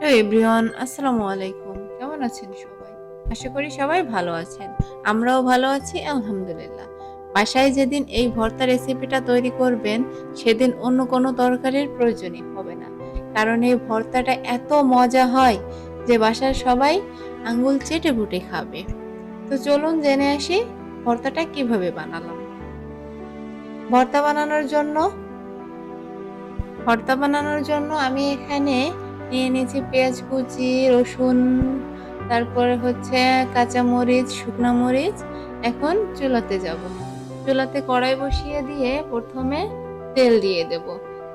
Hello everyone আসসালামু আলাইকুম কেমন আছেন সবাই? আশা করি সবাই ভালো আছেন। আমরাও ভালো আছি, আলহামদুলিল্লাহ। বাসায় যেদিন এই ভর্তা রেসিপিটা তৈরি করবেন, সেদিন অন্য কোনো তরকারির প্রয়োজনই হবে না। কারণ এই ভর্তাটা এত মজা হয় যে বাসার সবাই আঙ্গুল চেটে বুটে খাবে। তো চলুন জেনে আসি ভর্তাটা কীভাবে বানালাম। ভর্তা বানানোর জন্য, ভর্তা বানানোর জন্য আমি এখানে নিয়ে নিয়েছি পেঁয়াজ কুচি, রসুন, তারপরে হচ্ছে কাঁচা মরিচ, শুকনা মরিচ। এখন চুলাতে যাব। চুলাতে কড়াই বসিয়ে দিয়ে প্রথমে তেল দিয়ে দেব।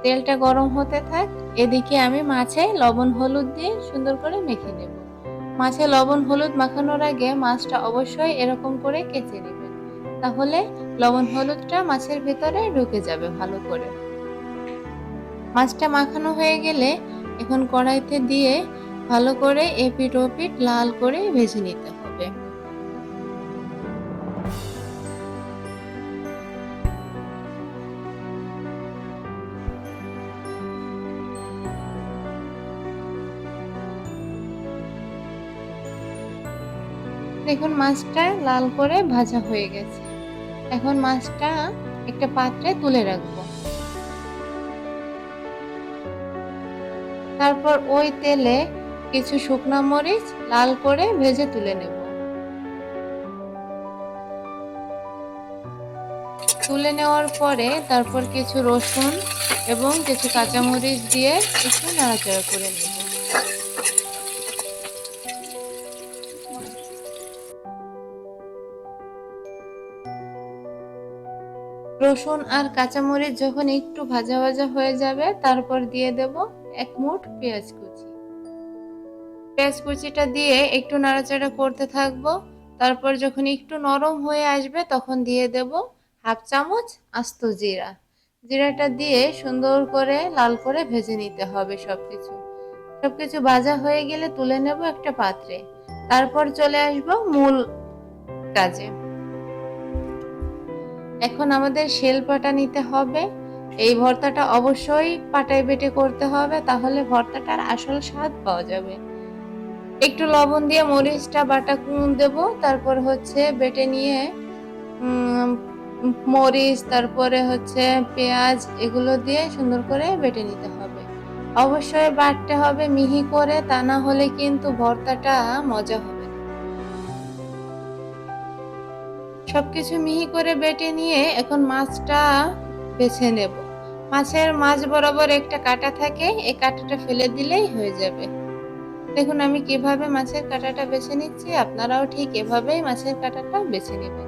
তেলটা গরম হতে থাক, এদিকে আমি মাছে লবণ হলুদ দিয়ে সুন্দর করে মেখে নেব। মাছে লবণ হলুদ মাখানোর আগে মাছটা অবশ্যই এরকম করে কেচে নেবেন। তাহলে লবণ হলুদটা মাছের ভেতরে ঢুকে যাবে ভালো করে। মাছটা মাখানো হয়ে গেলে এখন কড়াইতে দিয়ে ভালো করে এপিট ওপিট লাল করে ভেজে নিতে হবে। দেখুন, মাছটা লাল করে ভাজা হয়ে গেছে। এখন মাছটা একটা পাত্রে তুলে রাখব। তারপর ওই তেলে কিছু শুকনো মরিচ লাল করে ভেজে তুলে নেব। তুলে নেওয়ার পরে তারপর কিছু রসুন এবং কিছু কাঁচামরিচ দিয়ে একটু নাড়াচাড়া করে নেব। রসুন আর কাঁচামরিচ যখন একটু ভাজা ভাজা হয়ে যাবে, তারপর দিয়ে দেব এক মুঠ পেঁয়াজ কুচি। পেঁয়াজ কুচিটা দিয়ে একটু নাড়াচাড়া করতে থাকব। তারপর যখন একটু নরম হয়ে আসবে, তখন দিয়ে দেব হাফ চামচ আস্ত জিরা। জিরাটা দিয়ে সুন্দর করে লাল করে ভেজে নিতে হবে সবকিছু। সবকিছু ভাজা হয়ে গেলে তুলে নেব একটা পাত্রে। তারপর চলে আসব মূল কাজে। এখন আমাদের শেল পাটা নিতে হবে। এই ভর্তাটা অবশ্যই পাটায় বেটে করতে হবে, তাহলে ভর্তাটার আসল স্বাদ পাওয়া যাবে। একটু লবণ দিয়ে মরিচটা, বাটা দেব, তারপর হচ্ছে বেটে নিয়ে মরিচ, তারপরে হচ্ছে পেঁয়াজ, এগুলো দিয়ে সুন্দর করে বেটে নিতে হবে। অবশ্যই বাটতে হবে মিহি করে, তা না হলে কিন্তু ভর্তাটা মজা হবে সবকিছু মিহি করে বেটে নিয়ে এখন মাছটা বেছে নেব। মাছের মাছ বরাবর একটা কাটা থাকে এই কাঁটাটা ফেলে দিলেই হয়ে যাবে। দেখুন, আমি কীভাবে মাছের কাঁটাটা বেছে নিচ্ছি, আপনারাও ঠিক এভাবেই মাছের কাঁটাটা বেছে নেবেন।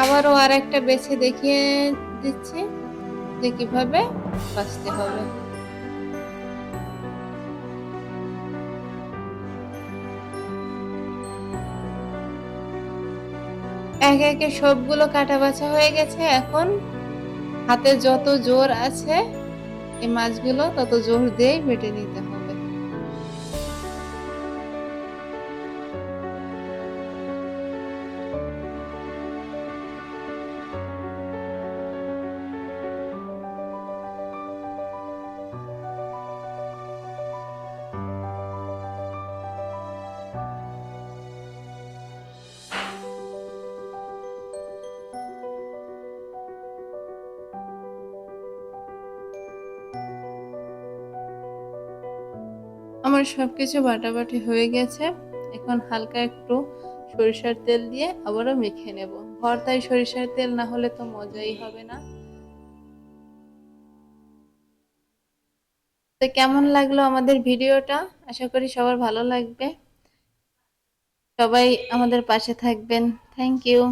আবারও আর একটা বেছে দেখিয়ে দিচ্ছি যে কীভাবে বাঁচতে হবে। একে একে সবগুলো কাটা বাছা হয়ে গেছে এখন। হাতে যত জোর আছে, এই মাছগুলো তত জোর দিয়েই বেটে নিতে হবে আমার সবকিছু বাটাবাটি হয়ে গেছে। এখন হালকা একটু সরিষার তেল দিয়ে আবারও মেখে নেব। ভর্তায় সরিষার তেল না হলে তো মজাই হবে না। তো কেমন লাগল আমাদের ভিডিওটা? আশা করি সবার ভালো লাগবে। সবাই আমাদের পাশে থাকবেন। Thank you.